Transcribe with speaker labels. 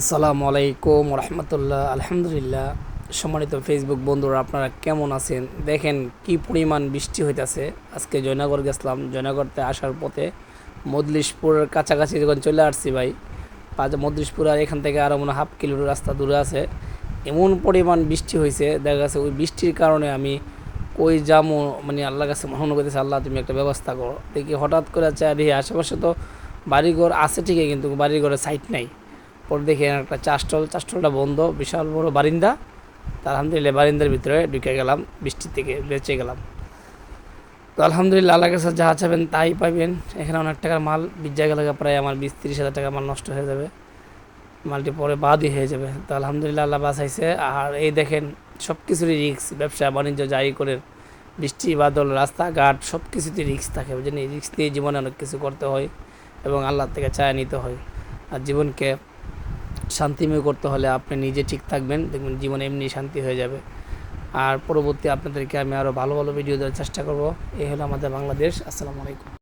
Speaker 1: আসসালামু আলাইকুম রহমতুল্লাহ। আলহামদুলিল্লাহ। সম্মানিত ফেসবুক বন্ধুরা, আপনারা কেমন আছেন? দেখেন কি পরিমাণ বৃষ্টি হইতেছে। আজকে জয়নগর গেছিলাম। জয়নগরতে আসার পথে মদলিশপুরের কাছাকাছি যখন চলে আসছি ভাই মদলিশপুর আর এখান থেকে আরও মনে হাফ কিলোর রাস্তা দূরে আছে। এমন পরিমাণ বৃষ্টি হয়েছে দেখা গেছে ওই বৃষ্টির কারণে আমি কই যামো মানে আল্লাহর কাছে মনে করতেছে, আল্লাহ, তুমি একটা ব্যবস্থা করো। দেখি হঠাৎ করে চাই আশেপাশে তো বাড়িঘর আছে ঠিকই, কিন্তু বাড়িঘরের সাইট নাই। পরে দেখি একটা চাষটল, চাষটলটা বন্ধ, বিশাল বড় বারিন্দা। তা আলহামদুলিল্লাহ বারিন্দার ভিতরে ঢুকে গেলাম বৃষ্টি থেকে বেঁচে গেলাম। তো আলহামদুলিল্লাহ আল্লাহ কাছে যা চাবেন তাই পাবেন। এখানে অনেক টাকার মাল বিশ জায়গা লাগা প্রায় আমার বিশ তিরিশ হাজার টাকার মাল নষ্ট হয়ে যাবে। মালটি পরে বাদই হয়ে যাবে। তো আলহামদুলিল্লাহ আল্লাহ বাঁচাইছে। আর এই দেখেন সব কিছুরই রিক্স ব্যবসা, বাণিজ্য, যাই করে বৃষ্টি, বাদল, রাস্তাঘাট সব কিছুতেই রিক্স থাকে, বুঝলেন? এই রিক্স দিয়ে জীবনে অনেক কিছু করতে হয় এবং আল্লাহ থেকে চায় নিতে হয়। আর জীবনকে শান্তিময় করতে হলে আপনি নিজে ঠিক থাকবেন, দেখবেন জীবন এমনি শান্তি হয়ে যাবে। আর পরবর্তী আপনাদেরকে আমি আরও ভালো ভালো ভিডিও দেওয়ার চেষ্টা করব। এই হলো আমাদের বাংলাদেশ। আসসালামু আলাইকুম।